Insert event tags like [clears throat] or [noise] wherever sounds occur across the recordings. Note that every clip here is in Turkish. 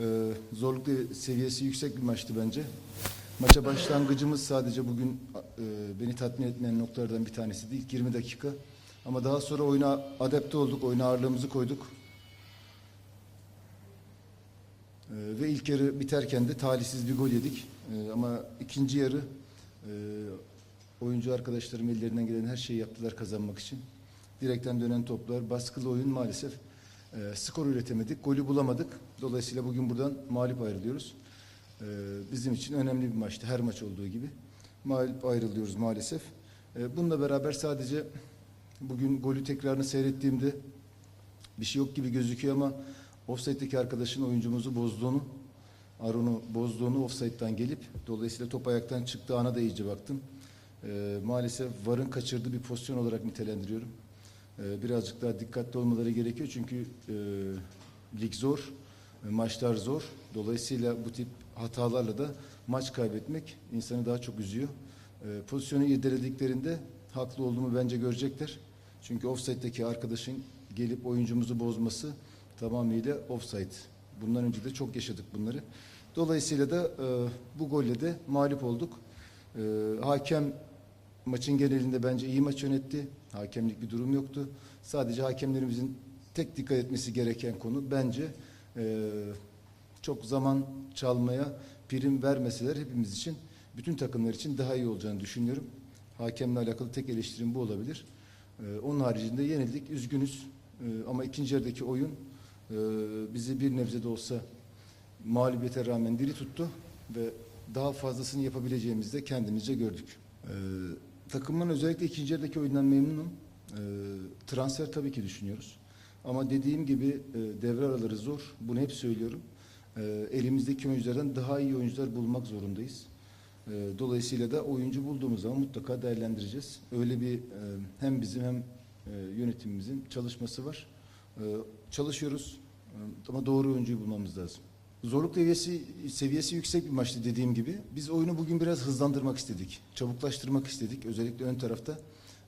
Ee, zorluk de- seviyesi yüksek bir maçtı bence. Maça başlangıcımız sadece bugün e, beni tatmin etmeyen noktalardan bir tanesiydi. İlk 20 dakika. Ama daha sonra oyuna adapte olduk, oyuna ağırlığımızı koyduk. Ee, ve ilk yarı biterken de talihsiz bir gol yedik. Ee, ama ikinci yarı e, oyuncu arkadaşlarım ellerinden gelen her şeyi yaptılar kazanmak için. Direkten dönen toplar, baskılı oyun maalesef e, skor üretemedik, golü bulamadık. Dolayısıyla bugün buradan mağlup ayrılıyoruz. E, bizim için önemli bir maçtı, her maç olduğu gibi. Mağlup ayrılıyoruz maalesef. E, bununla beraber sadece bugün golü tekrarını seyrettiğimde bir şey yok gibi gözüküyor ama offside'deki arkadaşın oyuncumuzu bozduğunu, Arun'u bozduğunu offside'dan gelip dolayısıyla top ayaktan çıktığı ana da iyice baktım. Ee, maalesef VAR'ın kaçırdığı bir pozisyon olarak nitelendiriyorum. Ee, birazcık daha dikkatli olmaları gerekiyor çünkü e, lig zor, e, maçlar zor. Dolayısıyla bu tip hatalarla da maç kaybetmek insanı daha çok üzüyor. E, pozisyonu irdelediklerinde haklı olduğumu bence görecekler. Çünkü offside'deki arkadaşın gelip oyuncumuzu bozması tamamıyla offside. Bundan önce de çok yaşadık bunları. Dolayısıyla da e, bu golle de mağlup olduk. E, hakem maçın genelinde bence iyi maç yönetti. Hakemlik bir durum yoktu. Sadece hakemlerimizin tek dikkat etmesi gereken konu bence e, çok zaman çalmaya prim vermeseler hepimiz için, bütün takımlar için daha iyi olacağını düşünüyorum. Hakemle alakalı tek eleştirim bu olabilir. E, onun haricinde yenildik, üzgünüz. E, ama ikinci yarıdaki oyun e, bizi bir nebze de olsa mağlubiyete rağmen diri tuttu ve daha fazlasını yapabileceğimizi de kendimizce gördük. E, takımın özellikle ikinci yarıdaki oyundan memnunum. E, transfer tabii ki düşünüyoruz. Ama dediğim gibi e, devre araları zor. Bunu hep söylüyorum. E, elimizdeki oyunculardan daha iyi oyuncular bulmak zorundayız. E, dolayısıyla da oyuncu bulduğumuz zaman mutlaka değerlendireceğiz. Öyle bir e, hem bizim hem e, yönetimimizin çalışması var. E, çalışıyoruz e, ama doğru oyuncuyu bulmamız lazım. Zorluk seviyesi, seviyesi yüksek bir maçtı dediğim gibi. Biz oyunu bugün biraz hızlandırmak istedik. Çabuklaştırmak istedik. Özellikle ön tarafta.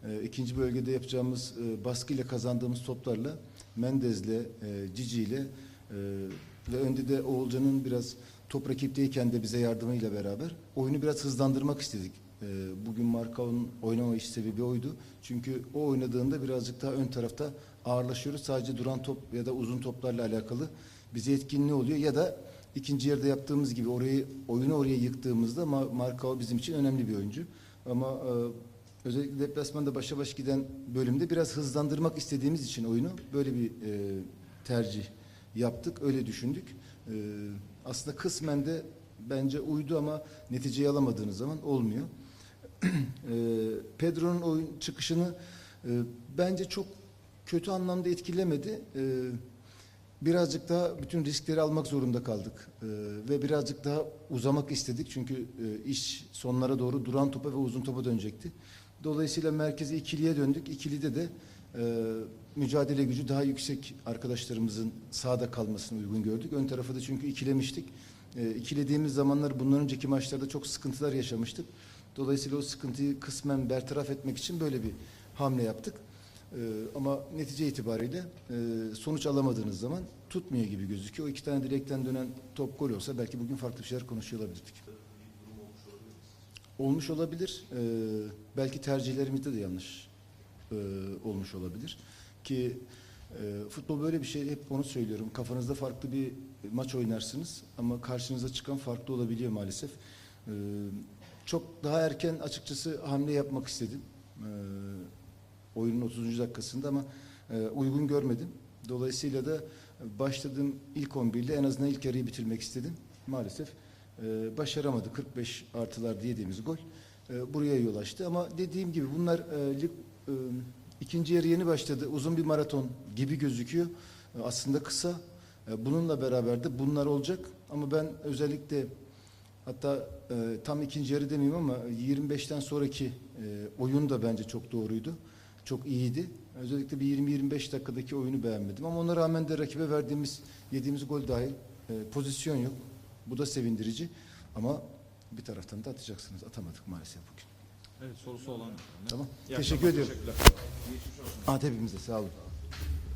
E, ikinci bölgede yapacağımız e, baskıyla kazandığımız toplarla Mendez'le, e, Cici'yle e, ve önde de Oğulcan'ın biraz top rakipteyken de bize yardımıyla beraber oyunu biraz hızlandırmak istedik. E, bugün Markao'nun oynama iş sebebi oydu. Çünkü o oynadığında birazcık daha ön tarafta ağırlaşıyoruz. Sadece duran top ya da uzun toplarla alakalı bize etkinliği oluyor ya da ikinci yarıda yaptığımız gibi orayı oyunu oraya yıktığımızda Ma- Markao bizim için önemli bir oyuncu. Ama e, özellikle deplasmanda başa baş giden bölümde biraz hızlandırmak istediğimiz için oyunu böyle bir e, tercih yaptık. Öyle düşündük. E, aslında kısmen de bence uydu ama neticeyi alamadığınız zaman olmuyor. [clears throat] e, Pedro'nun oyun çıkışını e, bence çok kötü anlamda etkilemedi. E, birazcık daha bütün riskleri almak zorunda kaldık E, ve birazcık daha uzamak istedik çünkü e, iş sonlara doğru duran topa ve uzun topa dönecekti. Dolayısıyla merkezi ikiliye döndük. İkilide de e, mücadele gücü daha yüksek arkadaşlarımızın sahada kalmasını uygun gördük. Ön tarafı da çünkü ikilemiştik. E, ikilediğimiz zamanlar bundan önceki maçlarda çok sıkıntılar yaşamıştık. Dolayısıyla o sıkıntıyı kısmen bertaraf etmek için böyle bir hamle yaptık. Ee, ama netice itibariyle e, sonuç alamadığınız zaman tutmuyor gibi gözüküyor. O iki tane direkten dönen top gol olsa belki bugün farklı bir şeyler konuşuyor olabilirdik. Olmuş olabilir. Ee, belki tercihlerimizde de yanlış e, olmuş olabilir. Ki e, futbol böyle bir şey. Hep onu söylüyorum. Kafanızda farklı bir maç oynarsınız ama karşınıza çıkan farklı olabiliyor maalesef. Ee, çok daha erken açıkçası hamle yapmak istedim. Ee, oyunun 30. dakikasında ama e, uygun görmedim. Dolayısıyla da başladığım ilk 11 ile en azından ilk yarıyı bitirmek istedim. Maalesef e, başaramadı. 45 artılar diyediğimiz gol e, buraya yol açtı. Ama dediğim gibi bunlar e, lig, e, ikinci yarı yeni başladı. Uzun bir maraton gibi gözüküyor. E, aslında kısa. E, bununla beraber de bunlar olacak. Ama ben özellikle Hatta e, tam ikinci yarı demeyeyim ama 25'ten sonraki e, oyun da bence çok doğruydu. Çok iyiydi. Özellikle bir 20-25 dakikadaki oyunu beğenmedim. Ama ona rağmen de rakibe verdiğimiz, yediğimiz gol dahil e, pozisyon yok. Bu da sevindirici. Ama bir taraftan da atacaksınız. Atamadık maalesef bugün. Evet sorusu olan. Tamam. İyi Teşekkür ediyorum. Hepimize sağ olun.